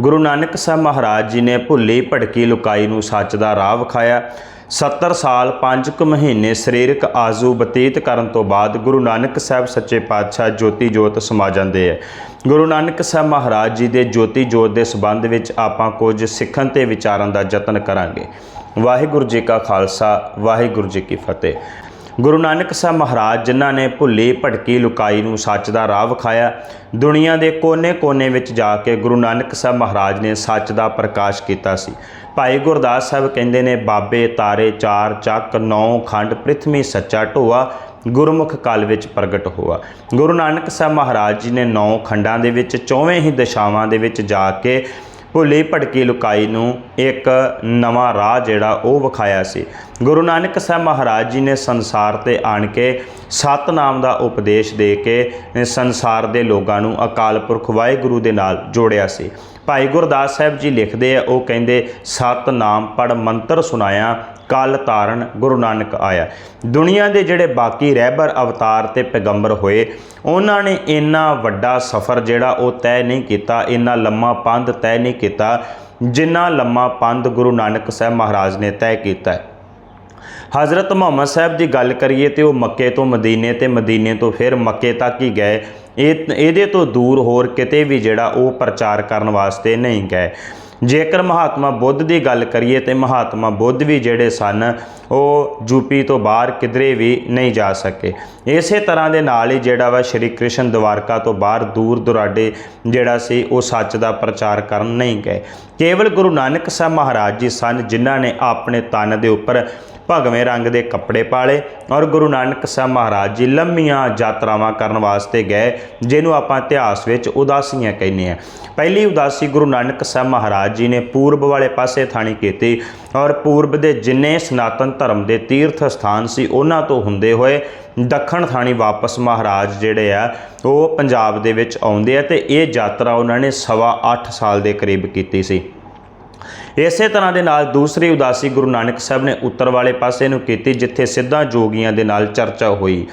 ਗੁਰੂ ਨਾਨਕ ਸਾਹਿਬ ਮਹਾਰਾਜ ਜੀ ਨੇ ਭੁੱਲੀ ਭਟਕੀ ਲੁਕਾਈ ਨੂੰ ਸੱਚ ਦਾ ਰਾਹ ਵਿਖਾਇਆ। 70 ਸਾਲ 5 ਕੁ ਮਹੀਨੇ ਸਰੀਰਕ ਆਜ਼ੂ ਬਤੀਤ ਕਰਨ ਤੋਂ ਬਾਅਦ ਗੁਰੂ ਨਾਨਕ ਸਾਹਿਬ ਸੱਚੇ ਪਾਤਸ਼ਾਹ ਜੋਤੀ ਜੋਤ ਸਮਾ ਜਾਂਦੇ ਹੈ ਗੁਰੂ ਨਾਨਕ ਸਾਹਿਬ ਮਹਾਰਾਜ ਜੀ ਦੇ ਜੋਤੀ ਜੋਤ ਦੇ ਸੰਬੰਧ ਵਿੱਚ ਆਪਾਂ ਕੁਝ ਸਿੱਖਣ ਤੇ ਵਿਚਾਰਨ ਦਾ ਯਤਨ ਕਰਾਂਗੇ। ਵਾਹਿਗੁਰੂ ਜੀ ਕਾ ਖਾਲਸਾ, ਵਾਹਿਗੁਰੂ ਜੀ ਕੀ ਫਤਿਹ। ਗੁਰੂ ਨਾਨਕ ਸਾਹਿਬ ਮਹਾਰਾਜ, ਜਿਨ੍ਹਾਂ ਨੇ ਭੁੱਲੀ ਭਟਕੀ ਲੁਕਾਈ ਨੂੰ ਸੱਚ ਦਾ ਰਾਹ ਵਿਖਾਇਆ, ਦੁਨੀਆ ਦੇ ਕੋਨੇ-ਕੋਨੇ ਵਿੱਚ ਜਾ ਕੇ ਗੁਰੂ ਨਾਨਕ ਸਾਹਿਬ ਮਹਾਰਾਜ ਨੇ ਸੱਚ ਦਾ ਪ੍ਰਕਾਸ਼ ਕੀਤਾ ਸੀ। ਭਾਈ ਗੁਰਦਾਸ ਸਾਹਿਬ ਕਹਿੰਦੇ ਨੇ, ਬਾਬੇ ਤਾਰੇ ਚਾਰ ਚੱਕ ਨੌ ਖੰਡ ਪ੍ਰਿਥਵੀ ਸੱਚਾ ਢੋਆ, ਗੁਰਮੁਖ ਕਾਲ ਵਿੱਚ ਪ੍ਰਗਟ ਹੋਆ। ਗੁਰੂ ਨਾਨਕ ਸਾਹਿਬ ਮਹਾਰਾਜ ਜੀ ਨੇ ਨੌ ਖੰਡਾਂ ਦੇ ਵਿੱਚ, ਚੌਵੇਂ ਹੀ ਦਿਸ਼ਾਵਾਂ ਦੇ ਵਿੱਚ ਜਾ ਕੇ ਭੁੱਲੀ ਭਟਕੀ ਲੁਕਾਈ ਨੂੰ ਇੱਕ ਨਵਾਂ ਰਾਹ ਜਿਹੜਾ ਉਹ ਵਿਖਾਇਆ ਸੀ। ਗੁਰੂ ਨਾਨਕ ਸਾਹਿਬ ਮਹਾਰਾਜ ਜੀ ਨੇ ਸੰਸਾਰ ਤੇ ਆਣ ਕੇ ਸਤਨਾਮ ਦਾ ਉਪਦੇਸ਼ ਦੇ ਕੇ ਸੰਸਾਰ ਦੇ ਲੋਕਾਂ ਨੂੰ ਅਕਾਲ ਪੁਰਖ ਵਾਹਿਗੁਰੂ ਦੇ ਨਾਲ ਜੋੜਿਆ ਸੀ। ਭਾਈ ਗੁਰਦਾਸ ਸਾਹਿਬ ਜੀ ਲਿਖਦੇ ਆ, ਉਹ ਕਹਿੰਦੇ, ਸਤਨਾਮ ਪੜ ਮੰਤਰ ਸੁਨਾਇਆ ਕਲ ਤਾਰਨ ਗੁਰੂ ਨਾਨਕ ਆਇਆ। ਦੁਨੀਆ ਦੇ ਜਿਹੜੇ ਬਾਕੀ ਰਹਿਬਰ ਅਵਤਾਰ ਤੇ ਪੈਗੰਬਰ ਹੋਏ, ਉਹਨਾਂ ਨੇ ਇੰਨਾ ਵੱਡਾ ਸਫ਼ਰ ਜਿਹੜਾ ਉਹ ਤੈਅ ਨਹੀਂ ਕੀਤਾ, ਇੰਨਾ ਲੰਮਾ ਪੰਧ ਤੈਅ ਨਹੀਂ ਕੀਤਾ, ਜਿੰਨਾ ਲੰਮਾ ਪੰਧ ਗੁਰੂ ਨਾਨਕ ਸਾਹਿਬ ਮਹਾਰਾਜ ਨੇ ਤੈਅ ਕੀਤਾ ਹੈ। ਹਜ਼ਰਤ ਮੁਹੰਮਦ ਸਾਹਿਬ ਦੀ ਗੱਲ ਕਰੀਏ ਤੇ ਉਹ ਮੱਕੇ ਤੋਂ ਮਦੀਨੇ ਤੇ ਮਦੀਨੇ ਤੋਂ ਫਿਰ ਮੱਕੇ ਤੱਕ ਹੀ ਗਏ। ਇਹ, ਇਹਦੇ ਤੋਂ ਦੂਰ ਹੋਰ ਕਿਤੇ ਵੀ ਜਿਹੜਾ ਉਹ ਪ੍ਰਚਾਰ ਕਰਨ ਵਾਸਤੇ ਨਹੀਂ ਗਏ। ਜੇਕਰ ਮਹਾਤਮਾ ਬੁੱਧ ਦੀ ਗੱਲ ਕਰੀਏ ਤੇ ਮਹਾਤਮਾ ਬੁੱਧ ਵੀ ਜਿਹੜੇ ਸਨ, ਉਹ ਯੂਪੀ ਤੋਂ ਬਾਹਰ ਕਿਧਰੇ ਵੀ ਨਹੀਂ ਜਾ ਸਕੇ। ਇਸੇ ਤਰ੍ਹਾਂ ਦੇ ਨਾਲ ਹੀ ਜਿਹੜਾ ਵਾ ਸ਼੍ਰੀ ਕ੍ਰਿਸ਼ਨ ਦਵਾਰਕਾ ਤੋਂ ਬਾਹਰ ਦੂਰ ਦੁਰਾਡੇ ਜਿਹੜਾ ਸੀ, ਉਹ ਸੱਚ ਦਾ ਪ੍ਰਚਾਰ ਕਰਨ ਨਹੀਂ ਗਏ। ਕੇਵਲ ਗੁਰੂ ਨਾਨਕ ਸਾਹਿਬ ਮਹਾਰਾਜ ਜੀ ਸਨ ਜਿਨ੍ਹਾਂ ਨੇ ਆਪਣੇ ਤਨ ਦੇ ਉੱਪਰ ਭਗਵੇਂ ਰੰਗ ਦੇ ਕੱਪੜੇ ਪਾਲੇ ਔਰ ਗੁਰੂ ਨਾਨਕ ਸਾਹਿਬ ਮਹਾਰਾਜ ਜੀ ਲੰਮੀਆਂ ਯਾਤਰਾਵਾਂ ਕਰਨ ਵਾਸਤੇ ਗਏ, ਜਿਹਨੂੰ ਆਪਾਂ ਇਤਿਹਾਸ ਵਿੱਚ ਉਦਾਸੀਆਂ ਕਹਿੰਦੇ ਆ ਪਹਿਲੀ ਉਦਾਸੀ ਗੁਰੂ ਨਾਨਕ ਸਾਹਿਬ ਮਹਾਰਾਜ ਜੀ ਨੇ ਪੂਰਬ ਵਾਲੇ ਪਾਸੇ ਥਾਣੀ ਕੀਤੀ ਔਰ ਪੂਰਬ ਦੇ ਜਿੰਨੇ ਸਨਾਤਨ ਧਰਮ ਦੇ ਤੀਰਥ ਸਥਾਨ ਸੀ, ਉਹਨਾਂ ਤੋਂ ਹੁੰਦੇ ਹੋਏ ਦੱਖਣ ਥਾਣੀ ਵਾਪਸ ਮਹਾਰਾਜ ਜਿਹੜੇ ਆ, ਉਹ ਪੰਜਾਬ ਦੇ ਵਿੱਚ ਆਉਂਦੇ ਆ ਤੇ ਇਹ ਯਾਤਰਾ ਉਹਨਾਂ ਨੇ ਸਵਾ 8 ਸਾਲ ਦੇ ਕਰੀਬ ਕੀਤੀ ਸੀ। ਇਸੇ ਤਰ੍ਹਾਂ ਦੇ ਨਾਲ ਦੂਸਰੀ ਉਦਾਸੀ ਗੁਰੂ ਨਾਨਕ ਸਾਹਿਬ ਨੇ ਉੱਤਰ ਵਾਲੇ ਪਾਸੇ ਨੂੰ ਕੀਤੀ, ਜਿੱਥੇ ਸਿੱਧਾ ਜੋਗੀਆਂ ਦੇ ਨਾਲ ਚਰਚਾ ਹੋਈ।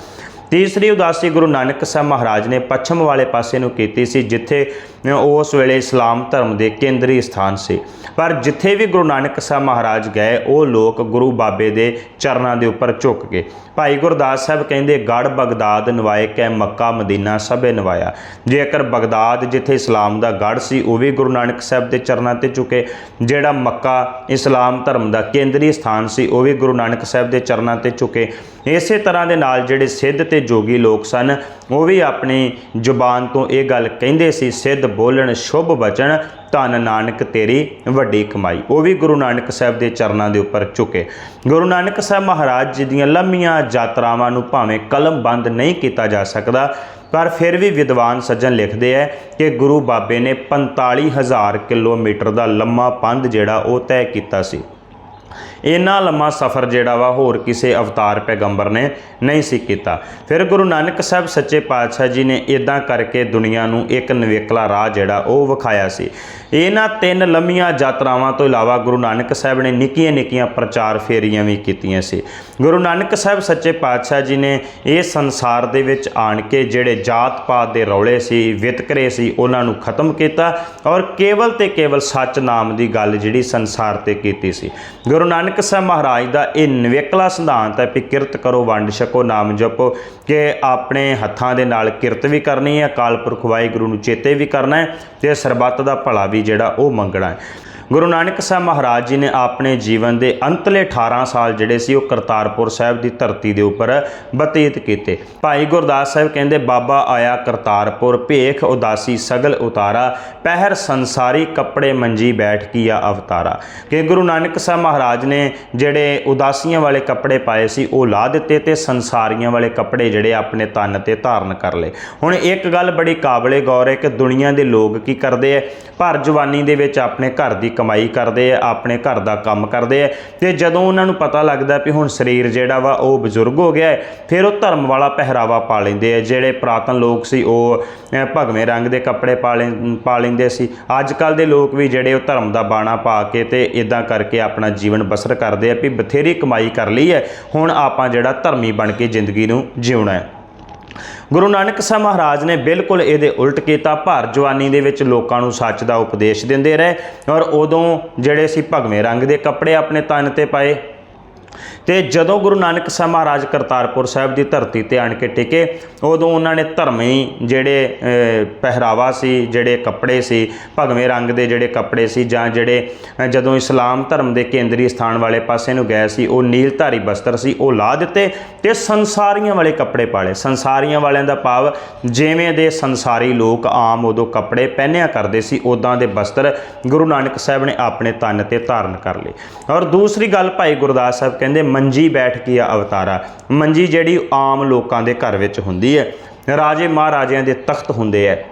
ਤੀਸਰੀ ਉਦਾਸੀ ਗੁਰੂ ਨਾਨਕ ਸਾਹਿਬ ਮਹਾਰਾਜ ਨੇ ਪੱਛਮ ਵਾਲੇ ਪਾਸੇ ਨੂੰ ਕੀਤੀ ਸੀ, ਜਿੱਥੇ ਉਸ ਵੇਲੇ ਇਸਲਾਮ ਧਰਮ ਦੇ ਕੇਂਦਰੀ ਸਥਾਨ ਸੀ। ਪਰ ਜਿੱਥੇ ਵੀ ਗੁਰੂ ਨਾਨਕ ਸਾਹਿਬ ਮਹਾਰਾਜ ਗਏ, ਉਹ ਲੋਕ ਗੁਰੂ ਬਾਬੇ ਦੇ ਚਰਨਾਂ ਦੇ ਉੱਪਰ ਝੁੱਕ ਗਏ। ਭਾਈ ਗੁਰਦਾਸ ਸਾਹਿਬ ਕਹਿੰਦੇ ਗੜ ਬਗਦਾਦ ਨਵਾਏ ਕੈ ਮੱਕਾ ਮਦੀਨਾ ਸਭੇ ਨਵਾਇਆ। ਜੇਕਰ ਬਗਦਾਦ ਜਿੱਥੇ ਇਸਲਾਮ ਦਾ ਗੜ ਸੀ, ਉਹ ਵੀ ਗੁਰੂ ਨਾਨਕ ਸਾਹਿਬ ਦੇ ਚਰਨਾਂ ਤੇ ਝੁਕੇ। ਜਿਹੜਾ ਮੱਕਾ ਇਸਲਾਮ ਧਰਮ ਦਾ ਕੇਂਦਰੀ ਸਥਾਨ ਸੀ, ਉਹ ਵੀ ਗੁਰੂ ਨਾਨਕ ਸਾਹਿਬ ਦੇ ਚਰਨਾਂ ਤੇ ਝੁਕੇ। ਇਸੇ ਤਰ੍ਹਾਂ ਦੇ ਨਾਲ ਜਿਹੜੇ ਸਿੱਧ ਤੇ ਜੋਗੀ ਲੋਕ ਸਨ। ਉਹ ਵੀ ਆਪਣੀ ਜ਼ੁਬਾਨ ਤੋਂ ਇਹ ਗੱਲ ਕਹਿੰਦੇ ਸੀ, ਸਿੱਧ ਬੋਲਣ, ਸ਼ੁਭ ਬਚਨ, ਧੰਨ ਨਾਨਕ ਤੇਰੀ ਵੱਡੀ ਕਮਾਈ। ਉਹ ਵੀ ਗੁਰੂ ਨਾਨਕ ਸਾਹਿਬ ਦੇ ਚਰਨਾਂ ਦੇ ਉੱਪਰ ਝੁਕੇ। ਗੁਰੂ ਨਾਨਕ ਸਾਹਿਬ ਮਹਾਰਾਜ ਜੀ ਦੀਆਂ ਲੰਮੀਆਂ ਯਾਤਰਾਵਾਂ ਨੂੰ ਭਾਵੇਂ ਕਲਮ ਬੰਦ ਨਹੀਂ ਕੀਤਾ ਜਾ ਸਕਦਾ, ਪਰ ਫਿਰ ਵੀ ਵਿਦਵਾਨ ਸੱਜਣ ਲਿਖਦੇ ਆ ਕਿ ਗੁਰੂ ਬਾਬੇ ਨੇ 45000 ਕਿਲੋਮੀਟਰ ਦਾ ਲੰਮਾ ਪੰਧ ਜਿਹੜਾ ਉਹ ਤੈਅ ਕੀਤਾ ਸੀ। ਇੰਨਾ ਲੰਮਾ ਸਫ਼ਰ ਜਿਹੜਾ ਵਾ ਹੋਰ ਕਿਸੇ ਅਵਤਾਰ ਪੈਗੰਬਰ ਨੇ ਨਹੀਂ ਸੀ ਕੀਤਾ। ਫਿਰ ਗੁਰੂ ਨਾਨਕ ਸਾਹਿਬ ਸੱਚੇ ਪਾਤਸ਼ਾਹ ਜੀ ਨੇ ਇਦਾਂ ਕਰਕੇ ਦੁਨੀਆ ਨੂੰ ਇੱਕ ਨਵੇਕਲਾ ਰਾਹ ਜਿਹੜਾ ਉਹ ਵਿਖਾਇਆ ਸੀ। ਇਹਨਾਂ ਤਿੰਨ ਲੰਮੀਆਂ ਯਾਤਰਾਵਾਂ ਤੋਂ ਇਲਾਵਾ ਗੁਰੂ ਨਾਨਕ ਸਾਹਿਬ ਨੇ ਨਿੱਕੀਆਂ ਨਿੱਕੀਆਂ ਪ੍ਰਚਾਰ ਫੇਰੀਆਂ ਵੀ ਕੀਤੀਆਂ ਸੀ। ਗੁਰੂ ਨਾਨਕ ਸਾਹਿਬ ਸੱਚੇ ਪਾਤਸ਼ਾਹ ਜੀ ਨੇ ਇਹ ਸੰਸਾਰ ਦੇ ਵਿੱਚ ਆਣ ਕੇ ਜਿਹੜੇ ਜਾਤ ਪਾਤ ਦੇ ਰੌਲੇ ਸੀ, ਵਿਤਕਰੇ ਸੀ, ਉਹਨਾਂ ਨੂੰ ਖਤਮ ਕੀਤਾ ਔਰ ਕੇਵਲ ਤੇ ਕੇਵਲ ਸੱਚ ਨਾਮ ਦੀ ਗੱਲ ਜਿਹੜੀ ਸੰਸਾਰ ਤੇ ਕੀਤੀ ਸੀ। ਗੁਰੂ ਨਾਨਕ ਸਾਹਿਬ ਮਹਾਰਾਜ ਦਾ ਇਹ ਨਿਵੇਕਲਾ ਸਿਧਾਂਤ ਹੈ ਕਿ ਕਿਰਤ ਕਰੋ, ਵੰਡ ਛਕੋ, ਨਾਮ ਜਪੋ, ਕਿ ਆਪਣੇ ਹੱਥਾਂ ਦੇ ਨਾਲ ਕਿਰਤ ਵੀ ਕਰਨੀ ਹੈ, ਅਕਾਲ ਪੁਰਖ ਵਾਹਿਗੁਰੂ ਨੂੰ ਚੇਤੇ ਵੀ ਕਰਨਾ ਹੈ ਤੇ ਸਰਬੱਤ ਦਾ ਭਲਾ ਵੀ ਜਿਹੜਾ ਉਹ ਮੰਗਣਾ ਹੈ। ਗੁਰੂ ਨਾਨਕ ਸਾਹਿਬ ਮਹਾਰਾਜ ਜੀ ਨੇ ਆਪਣੇ ਜੀਵਨ ਦੇ ਅੰਤਲੇ 18 ਸਾਲ ਜਿਹੜੇ ਸੀ, ਉਹ ਕਰਤਾਰਪੁਰ ਸਾਹਿਬ ਦੀ ਧਰਤੀ ਦੇ ਉੱਪਰ ਬਤੀਤ ਕੀਤੇ। ਭਾਈ ਗੁਰਦਾਸ ਸਾਹਿਬ ਕਹਿੰਦੇ, ਬਾਬਾ ਆਇਆ ਕਰਤਾਰਪੁਰ, ਭੇਖ ਉਦਾਸੀ ਸਗਲ ਉਤਾਰਾ, ਪਹਿਰ ਸੰਸਾਰੀ ਕੱਪੜੇ ਮੰਜੀ ਬੈਠ ਕੀਆ ਅਵਤਾਰਾ। ਕਿ ਗੁਰੂ ਨਾਨਕ ਸਾਹਿਬ ਮਹਾਰਾਜ ਨੇ ਜਿਹੜੇ ਉਦਾਸੀਆਂ ਵਾਲੇ ਕੱਪੜੇ ਪਾਏ ਸੀ, ਉਹ ਲਾ ਦਿੱਤੇ ਤੇ ਸੰਸਾਰੀਆਂ ਵਾਲੇ ਕੱਪੜੇ ਜਿਹੜੇ ਆਪਣੇ ਤਨ ਤੇ ਧਾਰਨ ਕਰ ਲਏ। ਹੁਣ ਇੱਕ ਗੱਲ ਬੜੀ ਕਾਬਲੇ ਗੌਰ ਹੈ ਕਿ ਦੁਨੀਆ ਦੇ ਲੋਕ ਕੀ ਕਰਦੇ ਆ ਭਰ ਜਵਾਨੀ ਦੇ ਵਿੱਚ ਆਪਣੇ ਘਰ ਦੀ ਕਮਾਈ ਕਰਦੇ ਆ, ਆਪਣੇ ਘਰ ਦਾ ਕੰਮ ਕਰਦੇ ਆ, ਤੇ ਜਦੋਂ ਉਹਨਾਂ ਨੂੰ ਪਤਾ ਲੱਗਦਾ ਵੀ ਹੁਣ ਸਰੀਰ ਜਿਹੜਾ ਵਾ ਉਹ ਬਜ਼ੁਰਗ ਹੋ ਗਿਆ ਹੈ, ਫਿਰ ਉਹ ਧਰਮ ਵਾਲਾ ਪਹਿਰਾਵਾ ਪਾ ਲੈਂਦੇ ਆ, ਜਿਹੜੇ ਪ੍ਰਾਤਨ ਲੋਕ ਸੀ ਉਹ ਭਗਵੇਂ ਰੰਗ ਦੇ ਕੱਪੜੇ ਪਾ ਲੈ, ਪਾ ਲੈਂਦੇ ਸੀ। ਅੱਜ ਕੱਲ ਦੇ ਲੋਕ ਵੀ ਜਿਹੜੇ ਉਹ ਧਰਮ ਦਾ ਬਾਣਾ ਪਾ ਕੇ ਤੇ ਇਦਾਂ ਕਰਕੇ ਆਪਣਾ ਜੀਵਨ ਬਸਰ ਕਰਦੇ ਆ ਵੀ ਬਥੇਰੀ ਕਮਾਈ ਕਰ ਲਈ ਹੈ, ਹੁਣ ਆਪਾਂ ਜਿਹੜਾ ਧਰਮੀ ਬਣ ਕੇ ਜ਼ਿੰਦਗੀ ਨੂੰ ਜਿਉਣਾ ਹੈ। ਗੁਰੂ ਨਾਨਕ ਸਾਹਿਬ ਮਹਾਰਾਜ ਨੇ ਬਿਲਕੁਲ ਇਹਦੇ ਉਲਟ ਕੀਤਾ। ਭਾਰ ਜਵਾਨੀ ਦੇ ਵਿੱਚ ਲੋਕਾਂ ਨੂੰ ਸੱਚ ਦਾ ਉਪਦੇਸ਼ ਦਿੰਦੇ ਰਹੇ ਔਰ ਉਦੋਂ ਜਿਹੜੇ ਸੀ ਭਗਵੇਂ ਰੰਗ ਦੇ ਕੱਪੜੇ ਆਪਣੇ ਤਨ ਤੇ ਪਾਏ ਤੇ ਜਦੋਂ ਗੁਰੂ ਨਾਨਕ ਸਾਹਿਬ ਮਹਾਰਾਜ ਕਰਤਾਰਪੁਰ ਸਾਹਿਬ ਦੀ ਧਰਤੀ ਤੇ ਆਣ ਕੇ ਟਿਕੇ, ਉਦੋਂ ਉਹਨਾਂ ਨੇ ਧਰਮੀ ਜਿਹੜੇ ਪਹਿਰਾਵਾ ਸੀ, ਜਿਹੜੇ ਕੱਪੜੇ ਸੀ, ਭਗਵੇਂ ਰੰਗ ਦੇ ਜਿਹੜੇ ਕੱਪੜੇ ਸੀ ਜਾਂ ਜਿਹੜੇ ਜਦੋਂ ਇਸਲਾਮ ਧਰਮ ਦੇ ਕੇਂਦਰੀ ਸਥਾਨ ਵਾਲੇ ਪਾਸੇ ਨੂੰ ਗਏ ਸੀ, ਉਹ ਨੀਲਧਾਰੀ ਬਸਤਰ ਸੀ, ਉਹ ਲਾ ਦਿੱਤੇ ਤੇ ਸੰਸਾਰੀਆਂ ਵਾਲੇ ਕੱਪੜੇ ਪਾਲੇ। ਸੰਸਾਰੀਆਂ ਵਾਲਿਆਂ ਦਾ ਭਾਵ ਜਿਵੇਂ ਦੇ ਸੰਸਾਰੀ ਲੋਕ ਆਮ ਉਦੋਂ ਕੱਪੜੇ ਪਹਿਨਿਆ ਕਰਦੇ ਸੀ ਉਦਾਂ ਦੇ ਬਸਤਰ ਗੁਰੂ ਨਾਨਕ ਸਾਹਿਬ ਨੇ ਆਪਣੇ ਤਨ ਤੇ ਧਾਰਨ ਕਰ ਲਏ। ਔਰ ਦੂਸਰੀ ਗੱਲ ਭਾਈ ਗੁਰਦਾਸ ਸਾਹਿਬ ਕਹਿੰਦੇ ਮੰਜੀ ਬੈਠ ਕੇ ਅਵਤਾਰਾ। ਮੰਜੀ ਜਿਹੜੀ ਆਮ ਲੋਕਾਂ ਦੇ ਘਰ ਵਿੱਚ ਹੁੰਦੀ ਹੈ। ਰਾਜੇ ਮਹਾਰਾਜਿਆਂ ਦੇ ਤਖਤ ਹੁੰਦੇ ਹੈ।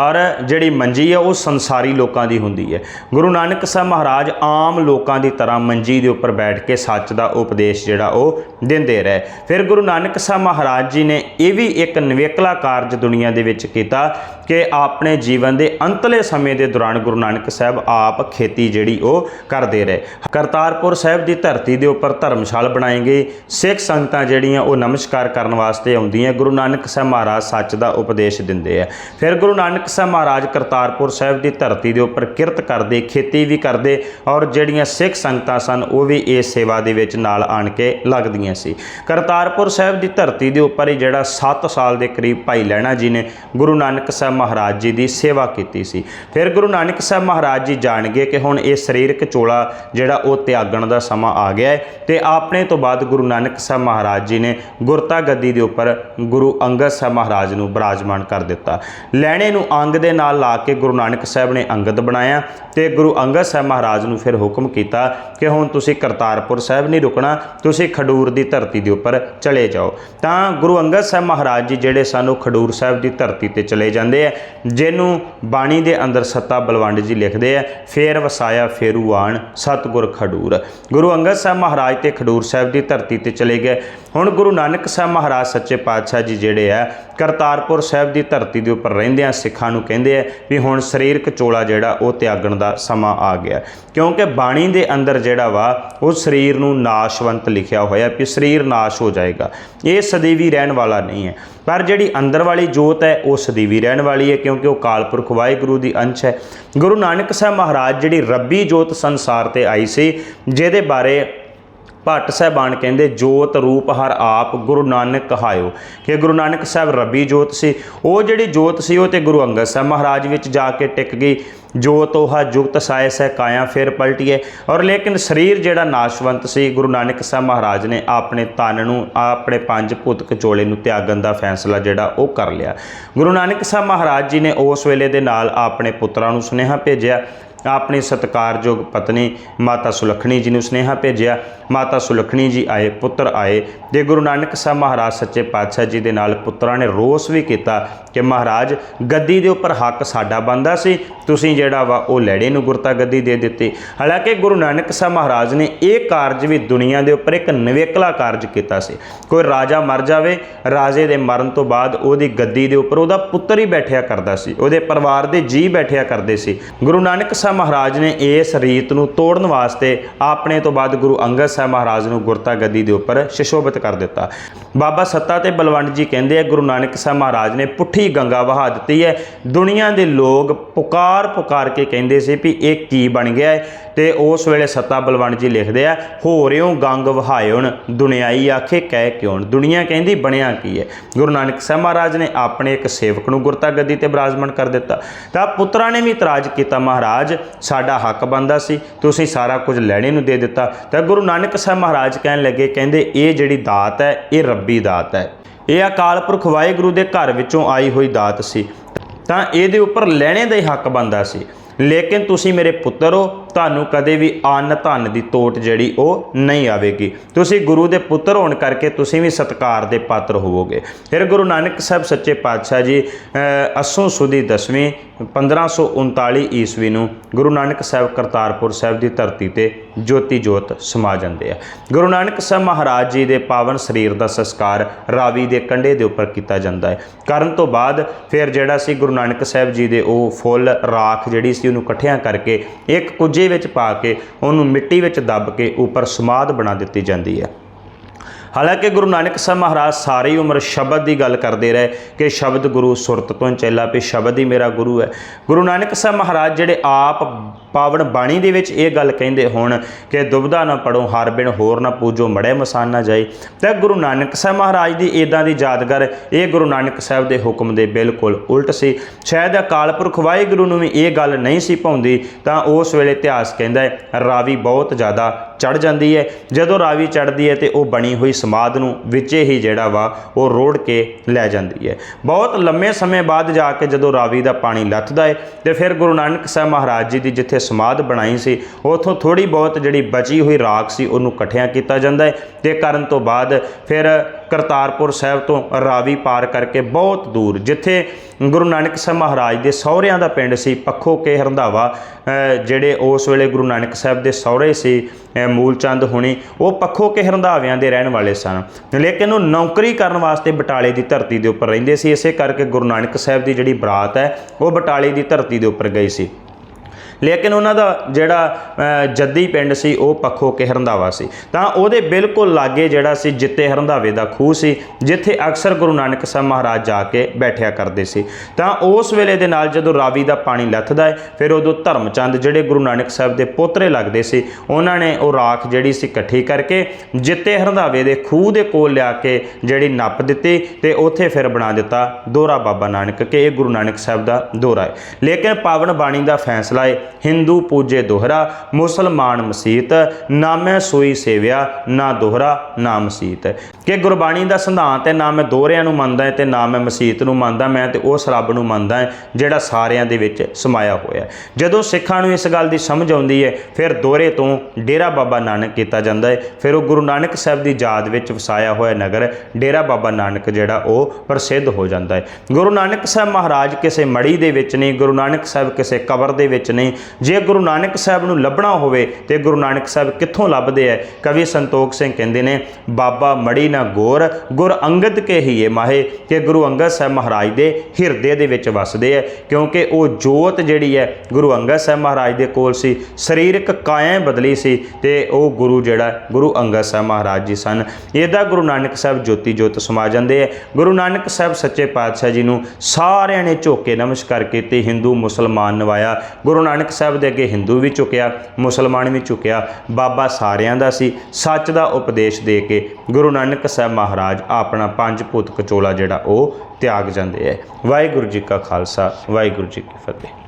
ਔਰ ਜਿਹੜੀ ਮੰਜੀ ਹੈ ਉਹ ਸੰਸਾਰੀ ਲੋਕਾਂ ਦੀ ਹੁੰਦੀ ਹੈ। ਗੁਰੂ ਨਾਨਕ ਸਾਹਿਬ ਮਹਾਰਾਜ ਆਮ ਲੋਕਾਂ ਦੀ ਤਰ੍ਹਾਂ ਮੰਜੀ ਦੇ ਉੱਪਰ ਬੈਠ ਕੇ ਸੱਚ ਦਾ ਉਪਦੇਸ਼ ਜਿਹੜਾ ਉਹ ਦਿੰਦੇ ਰਹੇ। ਫਿਰ ਗੁਰੂ ਨਾਨਕ ਸਾਹਿਬ ਮਹਾਰਾਜ ਜੀ ਨੇ ਇਹ ਵੀ ਇੱਕ ਨਿਵੇਕਲਾ ਕਾਰਜ ਦੁਨੀਆ ਦੇ ਵਿੱਚ ਕੀਤਾ ਕਿ ਆਪਣੇ ਜੀਵਨ ਦੇ ਅੰਤਲੇ ਸਮੇਂ ਦੇ ਦੌਰਾਨ ਗੁਰੂ ਨਾਨਕ ਸਾਹਿਬ ਆਪ ਖੇਤੀ ਜਿਹੜੀ ਉਹ ਕਰਦੇ ਰਹੇ। ਕਰਤਾਰਪੁਰ ਸਾਹਿਬ ਦੀ ਧਰਤੀ ਦੇ ਉੱਪਰ ਧਰਮਸ਼ਾਲ ਬਣਾਈ ਗਈ ਸਿੱਖ ਸੰਗਤਾਂ ਜਿਹੜੀਆਂ ਉਹ ਨਮਸਕਾਰ ਕਰਨ ਵਾਸਤੇ ਆਉਂਦੀਆਂ, ਗੁਰੂ ਨਾਨਕ ਸਾਹਿਬ ਮਹਾਰਾਜ ਸੱਚ ਦਾ ਉਪਦੇਸ਼ ਦਿੰਦੇ ਆ। ਫਿਰ ਗੁਰੂ ਨਾਨਕ ਸਾਹਿਬ ਮਹਾਰਾਜ ਕਰਤਾਰਪੁਰ ਸਾਹਿਬ ਦੀ ਧਰਤੀ ਦੇ ਉੱਪਰ ਕਿਰਤ ਕਰਦੇ, ਖੇਤੀ ਵੀ ਕਰਦੇ ਔਰ ਜਿਹੜੀਆਂ ਸਿੱਖ ਸੰਗਤਾਂ ਸਨ, ਉਹ ਵੀ ਇਸ ਸੇਵਾ ਦੇ ਵਿੱਚ ਨਾਲ ਆਣ ਕੇ ਲੱਗਦੀਆਂ ਸੀ। ਕਰਤਾਰਪੁਰ ਸਾਹਿਬ ਦੀ ਧਰਤੀ ਦੇ ਉੱਪਰ ਹੀ ਜਿਹੜਾ 7 ਸਾਲ ਦੇ ਕਰੀਬ ਭਾਈ ਲੈਣਾ ਜੀ ਨੇ ਗੁਰੂ ਨਾਨਕ ਸਾਹਿਬ ਮਹਾਰਾਜ ਜੀ ਦੀ ਸੇਵਾ ਕੀਤੀ ਸੀ। ਫਿਰ ਗੁਰੂ ਨਾਨਕ ਸਾਹਿਬ ਮਹਾਰਾਜ ਜੀ ਜਾਣਗੇ ਕਿ ਹੁਣ ਇਹ ਸਰੀਰਕ ਚੋਲਾ ਜਿਹੜਾ ਉਹ ਤਿਆਗਣ ਦਾ ਸਮਾਂ ਆ ਗਿਆ ਹੈ ਤੇ ਆਪਣੇ ਤੋਂ ਬਾਅਦ ਗੁਰੂ ਨਾਨਕ ਸਾਹਿਬ ਮਹਾਰਾਜ ਜੀ ਨੇ ਗੁਰਤਾ ਗੱਦੀ ਦੇ ਉੱਪਰ ਗੁਰੂ ਅੰਗਦ ਸਾਹਿਬ ਮਹਾਰਾਜ ਨੂੰ ਬਰਾਜਮਾਨ ਕਰ ਦਿੱਤਾ। ਲੈਣੇ ਨੂੰ ਅੰਗ ਦੇ ਨਾਲ ਲਾ ਕੇ ਗੁਰੂ ਨਾਨਕ ਸਾਹਿਬ ਨੇ ਅੰਗਦ ਬਣਾਇਆ ਤੇ ਗੁਰੂ ਅੰਗਦ ਸਾਹਿਬ ਮਹਾਰਾਜ ਨੂੰ ਫਿਰ ਹੁਕਮ ਕੀਤਾ ਕਿ ਹੁਣ ਤੁਸੀਂ ਕਰਤਾਰਪੁਰ ਸਾਹਿਬ ਨਹੀਂ ਰੁਕਣਾ, ਤੁਸੀਂ ਖਡੂਰ ਦੀ ਧਰਤੀ ਦੇ ਉੱਪਰ ਚਲੇ ਜਾਓ। ਤਾਂ ਗੁਰੂ ਅੰਗਦ ਸਾਹਿਬ ਮਹਾਰਾਜ ਜੀ ਜਿਹੜੇ ਸਾਨੂੰ ਖਡੂਰ ਸਾਹਿਬ ਦੀ ਧਰਤੀ ਤੇ ਚਲੇ ਜਾਂਦੇ ਆ, ਜਿਹਨੂੰ ਬਾਣੀ ਦੇ ਅੰਦਰ ਸੱਤਾ ਬਲਵੰਡ ਜੀ ਲਿਖਦੇ ਆ, ਫੇਰ ਵਸਾਇਆ, ਫੇਰੂ ਆਣ, ਸਤਗੁਰ ਖਡੂਰ। ਗੁਰੂ ਅੰਗਦ ਸਾਹਿਬ ਮਹਾਰਾਜ ਤੇ ਖਡੂਰ ਸਾਹਿਬ ਦੀ ਧਰਤੀ ਤੇ ਚਲੇ ਗਏ। ਹੁਣ ਗੁਰੂ ਨਾਨਕ ਸਾਹਿਬ ਮਹਾਰਾਜ ਸੱਚੇ ਪਾਤਸ਼ਾਹ ਜੀ ਜਿਹੜੇ ਆ, ਕਰਤਾਰਪੁਰ ਸਾਹਿਬ ਦੀ ਧਰਤੀ ਦੇ ਉੱਪਰ ਰਹਿੰਦਿਆਂ ਸਿੱਖ ਨੂੰ ਕਹਿੰਦੇ ਆ ਵੀ ਹੁਣ ਸਰੀਰਕ ਚੋਲਾ ਜਿਹੜਾ ਉਹ ਤਿਆਗਣ ਦਾ ਸਮਾਂ ਆ ਗਿਆ। ਕਿਉਂਕਿ ਬਾਣੀ ਦੇ ਅੰਦਰ ਜਿਹੜਾ ਵਾ, ਉਹ ਸਰੀਰ ਨੂੰ ਨਾਸ਼ਵੰਤ ਲਿਖਿਆ ਹੋਇਆ ਵੀ ਸਰੀਰ ਨਾਸ਼ ਹੋ ਜਾਏਗਾ। ਇਹ ਸਦੀਵੀ ਰਹਿਣ ਵਾਲਾ ਨਹੀਂ ਹੈ। ਪਰ ਜਿਹੜੀ ਅੰਦਰ ਵਾਲੀ ਜੋਤ ਹੈ, ਉਹ ਸਦੀਵੀ ਰਹਿਣ ਵਾਲੀ ਹੈ ਕਿਉਂਕਿ ਉਹ ਕਾਲਪੁਰਖ ਵਾਹਿਗੁਰੂ ਦੀ ਅੰਸ਼ ਹੈ। ਗੁਰੂ ਨਾਨਕ ਸਾਹਿਬ ਮਹਾਰਾਜ ਜਿਹੜੀ ਰੱਬੀ ਜੋਤ ਸੰਸਾਰ ਤੇ ਆਈ ਸੀ, ਜਿਹਦੇ ਬਾਰੇ ਭੱਟ ਸਾਹਿਬਾਨ ਕਹਿੰਦੇ, ਜੋਤ ਰੂਪ ਹਰ ਆਪ ਗੁਰੂ ਨਾਨਕ ਕਹਾਇਓ। ਕਿ ਗੁਰੂ ਨਾਨਕ ਸਾਹਿਬ ਰੱਬੀ ਜੋਤ ਸੀ। ਉਹ ਜਿਹੜੀ ਜੋਤ ਸੀ, ਉਹ ਤੇ ਗੁਰੂ ਅੰਗਦ ਸਾਹਿਬ ਮਹਾਰਾਜ ਵਿੱਚ ਜਾ ਕੇ ਟਿਕ ਗਈ। ਜੋਤ ਉਹ ਜੁਗਤ ਸਾਇਸ ਹੈ ਕਾਇਆ ਫਿਰ ਪਲਟੀਏ ਔਰ ਲੇਕਿਨ ਸਰੀਰ ਜਿਹੜਾ ਨਾਸ਼ਵੰਤ ਸੀ, ਗੁਰੂ ਨਾਨਕ ਸਾਹਿਬ ਮਹਾਰਾਜ ਨੇ ਆਪਣੇ ਤਨ ਨੂੰ, ਆਪਣੇ ਪੰਜ ਭੂਤ ਕਚੋਲੇ ਨੂੰ ਤਿਆਗਣ ਦਾ ਫੈਸਲਾ ਜਿਹੜਾ ਉਹ ਕਰ ਲਿਆ। ਗੁਰੂ ਨਾਨਕ ਸਾਹਿਬ ਮਹਾਰਾਜ ਜੀ ਨੇ ਉਸ ਵੇਲੇ ਦੇ ਨਾਲ ਆਪਣੇ ਪੁੱਤਰਾਂ ਨੂੰ ਸੁਨੇਹਾ ਭੇਜਿਆ। ਆਪਣੀ ਸਤਿਕਾਰਯੋਗ ਪਤਨੀ ਮਾਤਾ ਸੁਲੱਖਣੀ ਜੀ ਨੂੰ ਸੁਨੇਹਾ ਭੇਜਿਆ। ਮਾਤਾ ਸੁਲੱਖਣੀ ਜੀ ਆਏ, ਪੁੱਤਰ ਆਏ ਤੇ ਗੁਰੂ ਨਾਨਕ ਸਾਹਿਬ ਮਹਾਰਾਜ ਸੱਚੇ ਪਾਤਸ਼ਾਹ ਜੀ ਦੇ ਨਾਲ ਪੁੱਤਰਾਂ ਨੇ ਰੋਸ ਵੀ ਕੀਤਾ ਕਿ ਮਹਾਰਾਜ, ਗੱਦੀ ਦੇ ਉੱਪਰ ਹੱਕ ਸਾਡਾ ਬੰਦਾ ਸੀ, ਤੁਸੀਂ ਜਿਹੜਾ ਵਾ ਉਹ ਲੈੜੇ ਨੂੰ ਗੁਰਤਾ ਗੱਦੀ ਦੇ ਦਿੱਤੀ। ਹਾਲਾਂਕਿ ਗੁਰੂ ਨਾਨਕ ਸਾਹਿਬ ਮਹਾਰਾਜ ਨੇ ਇਹ ਕਾਰਜ ਵੀ ਦੁਨੀਆ ਦੇ ਉੱਪਰ ਇੱਕ ਨਿਵੇਕਲਾ ਕਾਰਜ ਕੀਤਾ ਸੀ। ਕੋਈ ਰਾਜਾ ਮਰ ਜਾਵੇ, ਰਾਜੇ ਦੇ ਮਰਨ ਤੋਂ ਬਾਅਦ ਉਹਦੀ ਗੱਦੀ ਦੇ ਉੱਪਰ ਉਹਦਾ ਪੁੱਤਰ ਹੀ ਬੈਠਿਆ ਕਰਦਾ ਸੀ, ਉਹਦੇ ਪਰਿਵਾਰ ਦੇ ਜੀ ਬੈਠਿਆ ਕਰਦੇ ਸੀ। ਗੁਰੂ ਨਾਨਕ ਸਾਹਿਬ ਮਹਾਰਾਜ ਨੇ ਇਸ ਰੀਤ ਨੂੰ ਤੋੜਨ ਵਾਸਤੇ ਆਪਣੇ ਤੋਂ ਬਾਅਦ ਗੁਰੂ ਅੰਗਦ ਸਾਹਿਬ ਮਹਾਰਾਜ ਨੂੰ ਗੁਰਤਾ ਗੱਦੀ ਦੇ ਉੱਪਰ ਸ਼ਿਸ਼ੋਭਿਤ ਕਰ ਦਿੱਤਾ। ਬਾਬਾ ਸੱਤਾ ਤੇ ਬਲਵੰਡ ਜੀ ਕਹਿੰਦੇ ਆ, ਗੁਰੂ ਨਾਨਕ ਸਾਹਿਬ ਮਹਾਰਾਜ ਨੇ ਪੁੱਠੀ ਗੰਗਾ ਵਹਾ ਦਿੱਤੀ ਹੈ। ਦੁਨੀਆ ਦੇ ਲੋਕ ਪੁਕਾਰ ਪੁਕਾਰ ਕੇ ਕਹਿੰਦੇ ਸੀ ਵੀ ਇਹ ਕੀ ਬਣ ਗਿਆ ਹੈ? ਤੇ ਉਸ ਵੇਲੇ ਸੱਤਾ ਬਲਵੰਡ ਜੀ ਲਿਖਦੇ ਆ ਹੋ ਰਿਓ ਗੰਗ ਵਹਾਇਉਣ, ਦੁਨਿਆਈ ਆਖੇ ਕਹਿ ਕਿਉਂ ਦੁਨੀਆ ਕਹਿੰਦੀ ਬਣਿਆ ਕੀ ਹੈ? ਗੁਰੂ ਨਾਨਕ ਸਾਹਿਬ ਮਹਾਰਾਜ ਨੇ ਆਪਣੇ ਇੱਕ ਸੇਵਕ ਨੂੰ ਗੁਰਤਾ ਗੱਦੀ ਤੇ ਬਿਰਾਜਮਾਨ ਕਰ ਦਿੱਤਾ। ਤਾਂ ਪੁੱਤਰਾਂ ਨੇ ਵੀ ਇਤਰਾਜ਼ ਕੀਤਾ, ਮਹਾਰਾਜ, ਸਾਡਾ ਹੱਕ ਬੰਦਾ ਸੀ, ਤੁਸੀਂ ਸਾਰਾ ਕੁਝ ਲੈਣੇ ਨੂੰ ਦੇ ਦਿੱਤਾ। ਤਾਂ ਗੁਰੂ ਨਾਨਕ ਸਾਹਿਬ ਮਹਾਰਾਜ ਕਹਿਣ ਲੱਗੇ, ਕਹਿੰਦੇ, ਇਹ ਜਿਹੜੀ ਦਾਤ ਹੈ, ਇਹ ਰੱਬੀ ਦਾਤ ਹੈ। ਇਹ ਅਕਾਲ ਪੁਰਖ ਵਾਹਿਗੁਰੂ ਦੇ ਘਰ ਵਿੱਚੋਂ ਆਈ ਹੋਈ ਦਾਤ ਸੀ। ਤਾਂ ਇਹਦੇ ਉੱਪਰ ਲੈਣੇ ਦਾ ਹੀ ਹੱਕ ਬੰਦਾ ਸੀ। ਲੇਕਿਨ ਤੁਸੀਂ ਮੇਰੇ ਪੁੱਤਰ ਹੋ ਤੁਹਾਨੂੰ ਕਦੇ ਵੀ ਅੰਨ ਧਨ ਦੀ ਤੋਟ ਜਿਹੜੀ ਉਹ ਨਹੀਂ ਆਵੇਗੀ। ਤੁਸੀਂ ਗੁਰੂ ਦੇ ਪੁੱਤਰ ਹੋਣ ਕਰਕੇ ਤੁਸੀਂ ਵੀ ਸਤਕਾਰ ਦੇ ਪਾਤਰ ਹੋਵੋਗੇ। ਫਿਰ ਗੁਰੂ ਨਾਨਕ ਸਾਹਿਬ ਸੱਚੇ ਪਾਤਸ਼ਾਹ ਜੀ ਅ, ਅੱਸੋਂ ਸੁਦੀ ਦਸਵੀਂ 1539 ਈਸਵੀ ਨੂੰ ਗੁਰੂ ਨਾਨਕ ਸਾਹਿਬ ਕਰਤਾਰਪੁਰ ਸਾਹਿਬ ਦੀ ਧਰਤੀ ਤੇ ਜੋਤੀ ਜੋਤ ਸਮਾ ਜਾਂਦੇ ਆ। ਗੁਰੂ ਨਾਨਕ ਸਾਹਿਬ ਮਹਾਰਾਜ ਜੀ ਦੇ ਪਾਵਨ ਸਰੀਰ ਦਾ ਸੰਸਕਾਰ ਰਾਵੀ ਦੇ ਕੰਢੇ ਦੇ ਉੱਪਰ ਕੀਤਾ ਜਾਂਦਾ ਹੈ। ਕਰਨ ਤੋਂ ਬਾਅਦ ਫਿਰ ਜਿਹੜਾ ਸੀ ਗੁਰੂ ਨਾਨਕ ਸਾਹਿਬ ਜੀ ਦੇ ਉਹ ਫੁੱਲ ਰਾਖ ਜਿਹੜੀ ਸੀ ਉਹਨੂੰ ਇਕੱਠਿਆਂ ਕਰਕੇ ਇੱਕ ਕੁਝ ਕੁੱਜੇ ਵਿੱਚ ਪਾ ਕੇ ਉਹਨੂੰ ਮਿੱਟੀ ਵਿੱਚ ਦੱਬ ਕੇ ਉੱਪਰ ਸਮਾਧ ਬਣਾ ਦਿੱਤੀ ਜਾਂਦੀ ਹੈ। ਹਾਲਾਂਕਿ ਗੁਰੂ ਨਾਨਕ ਸਾਹਿਬ ਮਹਾਰਾਜ ਸਾਰੀ ਉਮਰ ਸ਼ਬਦ ਦੀ ਗੱਲ ਕਰਦੇ ਰਹੇ ਕਿ ਸ਼ਬਦ ਗੁਰੂ ਸੁਰਤ ਤੋਂ ਚੈਲਾ ਵੀ ਸ਼ਬਦ ਹੀ ਮੇਰਾ ਗੁਰੂ ਹੈ। ਗੁਰੂ ਨਾਨਕ ਸਾਹਿਬ ਮਹਾਰਾਜ ਜਿਹੜੇ ਆਪ ਪਾਵਨ ਬਾਣੀ ਦੇ ਵਿੱਚ ਇਹ ਗੱਲ ਕਹਿੰਦੇ ਹੋਣ ਕਿ ਦੁਬਦਾ ਨਾ ਪੜੋ, ਹਰ ਬਿਨ ਹੋਰ ਨਾ ਪੂਜੋ ਮੜੇ ਮਸਾਨ ਨਾ ਜਾਏ। ਤੇ ਗੁਰੂ ਨਾਨਕ ਸਾਹਿਬ ਮਹਾਰਾਜ ਦੀ ਇਦਾਂ ਦੀ ਯਾਦਗਾਰ, ਇਹ ਗੁਰੂ ਨਾਨਕ ਸਾਹਿਬ ਦੇ ਹੁਕਮ ਦੇ ਬਿਲਕੁਲ ਉਲਟ ਸੀ। ਸ਼ਾਇਦ ਅਕਾਲ ਪੁਰਖ ਵਾਹਿਗੁਰੂ ਨੂੰ ਵੀ ਇਹ ਗੱਲ ਨਹੀਂ ਸੀ ਪਾਉਂਦੀ ਤਾਂ ਉਸ ਵੇਲੇ ਇਤਿਹਾਸ ਕਹਿੰਦਾ ਹੈ, ਰਾਵੀ ਬਹੁਤ ਜ਼ਿਆਦਾ ਚੜ ਜਾਂਦੀ ਹੈ ਜਦੋਂ ਰਾਵੀ ਚੜਦੀ ਹੈ ਤੇ ਉਹ ਬਣੀ ਹੋਈ ਸਮਾਧ ਨੂੰ ਵਿੱਚੇ ਹੀ ਜਿਹੜਾ ਵਾ ਉਹ ਰੋੜ ਕੇ ਲੈ ਜਾਂਦੀ ਹੈ ਬਹੁਤ ਲੰਮੇ ਸਮੇਂ ਬਾਅਦ ਜਾ ਕੇ ਜਦੋਂ ਰਾਵੀ ਦਾ ਪਾਣੀ ਲੱਥਦਾ ਹੈ ਤੇ ਫਿਰ ਗੁਰੂ ਨਾਨਕ ਸਾਹਿਬ ਮਹਾਰਾਜ ਜੀ ਦੀ ਜਿੱਥੇ ਸਮਾਧ ਬਣਾਈ ਸੀ, ਉਥੋਂ ਥੋੜੀ ਬਹੁਤ ਜਿਹੜੀ ਬਚੀ ਹੋਈ ਰਾਖ ਸੀ ਉਹਨੂੰ ਇਕੱਠਿਆਂ ਕੀਤਾ ਜਾਂਦਾ ਹੈ ਤੇ ਕਰਨ ਤੋਂ ਬਾਅਦ ਫਿਰ ਕਰਤਾਰਪੁਰ ਸਾਹਿਬ ਤੋਂ ਰਾਵੀ ਪਾਰ ਕਰਕੇ ਬਹੁਤ ਦੂਰ ਜਿੱਥੇ ਗੁਰੂ ਨਾਨਕ ਸਾਹਿਬ ਮਹਾਰਾਜ ਦੇ ਸਹੁਰਿਆਂ ਦਾ ਪਿੰਡ ਸੀ ਪੱਖੋ ਕੇ ਹਰੰਦਾਵਾ ਜਿਹੜੇ ਉਸ ਵੇਲੇ ਗੁਰੂ ਨਾਨਕ ਸਾਹਿਬ ਦੇ ਸਹੁਰੇ ਸੀ ਅ, ਮੂਲਚੰਦ ਹੁਣੀ ਉਹ ਪੱਖੋ ਕੇ ਹਰੰਦਾਵਿਆਂ ਦੇ ਰਹਿਣ ਵਾਲੇ ਸਨ। ਲੇਕਿਨ ਉਹ ਨੌਕਰੀ ਕਰਨ ਵਾਸਤੇ ਬਟਾਲੇ ਦੀ ਧਰਤੀ ਦੇ ਉੱਪਰ ਰਹਿੰਦੇ ਸੀ ਇਸੇ ਕਰਕੇ ਗੁਰੂ ਨਾਨਕ ਸਾਹਿਬ ਦੀ ਜਿਹੜੀ ਬਰਾਤ ਹੈ ਉਹ ਬਟਾਲੇ ਦੀ ਧਰਤੀ ਦੇ ਉੱਪਰ ਗਈ ਸੀ। ਲੇਕਿਨ ਉਹਨਾਂ ਦਾ ਜਿਹੜਾ ਜੱਦੀ ਪਿੰਡ ਸੀ, ਉਹ ਪੱਖੋ ਕੇ ਹਰੰਦਾਵਾ ਸੀ। ਤਾਂ ਉਹਦੇ ਬਿਲਕੁਲ ਲਾਗੇ ਜਿਹੜਾ ਸੀ ਜਿੱਤੇ ਹਰੰਦਾਵੇ ਦਾ ਖੂਹ ਸੀ, ਜਿੱਥੇ ਅਕਸਰ ਗੁਰੂ ਨਾਨਕ ਸਾਹਿਬ ਮਹਾਰਾਜ ਜਾ ਕੇ ਬੈਠਿਆ ਕਰਦੇ ਸੀ। ਤਾਂ ਉਸ ਵੇਲੇ ਦੇ ਨਾਲ ਜਦੋਂ ਰਾਵੀ ਦਾ ਪਾਣੀ ਲੱਥਦਾ ਹੈ, ਫਿਰ ਉਦੋਂ ਧਰਮਚੰਦ ਜਿਹੜੇ ਗੁਰੂ ਨਾਨਕ ਸਾਹਿਬ ਦੇ ਪੋਤਰੇ ਲੱਗਦੇ ਸੀ, ਉਹਨਾਂ ਨੇ ਉਹ ਰਾਖ ਜਿਹੜੀ ਸੀ ਇਕੱਠੀ ਕਰਕੇ ਜਿੱਤੇ ਹਰੰਦਾਵੇ ਦੇ ਖੂਹ ਦੇ ਕੋਲ ਲਿਆ ਕੇ ਜਿਹੜੀ ਨੱਪ ਦਿੱਤੀ ਤੇ ਉੱਥੇ ਫਿਰ ਬਣਾ ਦਿੱਤਾ ਦੋਰਾ ਬਾਬਾ ਨਾਨਕ, ਕਿ ਇਹ ਗੁਰੂ ਨਾਨਕ ਸਾਹਿਬ ਦਾ ਦੋਰਾ ਹੈ। ਲੇਕਿਨ ਪਾਵਨ ਬਾਣੀ ਦਾ ਫੈਸਲਾ ਹੈ ਹਿੰਦੂ ਪੂਜੇ ਦੋਹਰਾ, ਮੁਸਲਮਾਨ ਮਸੀਤ ਨਾਮੈ ਸੋਈ ਸੇਵਿਆ, ਨਾ ਦੋਹਰਾ, ਨਾ ਮਸੀਤ। ਕਿ ਗੁਰਬਾਣੀ ਦਾ ਸਿਧਾਂਤ ਹੈ, ਨਾ ਮੈਂ ਦੋਹਰਿਆਂ ਨੂੰ ਮੰਨਦਾ ਹੈ ਤੇ ਨਾ ਮੈਂ ਮਸੀਤ ਨੂੰ ਮੰਨਦਾ, ਮੈਂ ਤੇ ਉਸ ਰੱਬ ਨੂੰ ਮੰਨਦਾ ਹੈ, ਜਿਹੜਾ ਸਾਰਿਆਂ ਦੇ ਵਿੱਚ ਸਮਾਇਆ ਹੋਇਆ ਹੈ। ਜਦੋਂ ਸਿੱਖਾਂ ਨੂੰ ਇਸ ਗੱਲ ਦੀ ਸਮਝ ਆਉਂਦੀ ਹੈ, ਫਿਰ ਦੋਹਰੇ ਤੋਂ ਡੇਰਾ ਬਾਬਾ ਨਾਨਕ ਕੀਤਾ ਜਾਂਦਾ ਹੈ। ਫਿਰ ਉਹ ਗੁਰੂ ਨਾਨਕ ਸਾਹਿਬ ਦੀ ਯਾਦ ਵਿੱਚ ਵਸਾਇਆ ਹੋਇਆ ਨਗਰ, ਡੇਰਾ ਬਾਬਾ ਨਾਨਕ ਜਿਹੜਾ ਉਹ ਪ੍ਰਸਿੱਧ ਹੋ ਜਾਂਦਾ ਹੈ। ਗੁਰੂ ਨਾਨਕ ਸਾਹਿਬ ਮਹਾਰਾਜ ਕਿਸੇ ਮੜੀ ਦੇ ਵਿੱਚ ਨਹੀਂ, ਗੁਰੂ ਨਾਨਕ ਸਾਹਿਬ ਕਿਸੇ ਕਬਰ ਦੇ ਵਿੱਚ ਨਹੀਂ ਜੇ ਗੁਰੂ ਨਾਨਕ ਸਾਹਿਬ ਨੂੰ ਲੱਭਣਾ ਹੋਵੇ ਤੇ ਗੁਰੂ ਨਾਨਕ ਸਾਹਿਬ ਕਿੱਥੋਂ ਲੱਭਦੇ ਐ? ਕਵੀ ਸੰਤੋਖ ਸਿੰਘ ਕਹਿੰਦੇ ਨੇ, ਬਾਬਾ ਮੜੀ ਨਾ ਗੋਰ, ਗੁਰ ਅੰਗਦ ਕੇ ਹੀ ਏ ਮਾਹੇ, ਕਿ ਗੁਰੂ ਅੰਗਦ ਸਾਹਿਬ ਮਹਾਰਾਜ ਦੇ ਹਿਰਦੇ ਦੇ ਵਿੱਚ ਵਸਦੇ ਐ। ਕਿਉਂਕਿ ਉਹ ਜੋਤ ਜਿਹੜੀ ਹੈ ਗੁਰੂ ਅੰਗਦ ਸਾਹਿਬ ਮਹਾਰਾਜ ਦੇ ਕੋਲ ਸੀ, ਸਰੀਰਕ ਕਾਇਆ ਬਦਲੀ ਸੀ ਤੇ ਉਹ ਗੁਰੂ ਜਿਹੜਾ, ਗੁਰੂ ਅੰਗਦ ਸਾਹਿਬ ਮਹਾਰਾਜ ਜੀ ਸਨ। ਇਹਦਾ ਗੁਰੂ ਨਾਨਕ ਸਾਹਿਬ ਜੋਤੀ ਜੋਤ ਸਮਾ ਜਾਂਦੇ ਐ। ਗੁਰੂ ਨਾਨਕ ਸਾਹਿਬ ਸੱਚੇ ਪਾਤਸ਼ਾਹ ਜੀ ਨੂੰ ਸਾਰਿਆਂ ਨੇ ਝੋਕੇ ਨਮਸਕਾਰ ਕੀਤੀ, ਹਿੰਦੂ, ਮੁਸਲਮਾਨ ਨਵਾਇਆ। ਗੁਰੂ ਨਾਨਕ ਨਾਨਕ ਸਾਹਿਬ ਦੇ ਅੱਗੇ ਹਿੰਦੂ ਵੀ ਝੁਕਿਆ, ਮੁਸਲਮਾਨ ਵੀ ਝੁਕਿਆ, ਬਾਬਾ ਸਾਰਿਆਂ ਦਾ ਸੀ। ਸੱਚ ਦਾ ਉਪਦੇਸ਼ ਦੇ ਕੇ ਗੁਰੂ ਨਾਨਕ ਸਾਹਿਬ ਮਹਾਰਾਜ ਆਪਣਾ ਪੰਜ ਭੂਤ ਕਚੋਲਾ ਜਿਹੜਾ ਉਹ ਤਿਆਗ ਜਾਂਦੇ ਐ। ਵਾਹਿਗੁਰੂ ਜੀ ਕਾ ਖਾਲਸਾ, ਵਾਹਿਗੁਰੂ ਜੀ ਕੀ ਫਤਿਹ।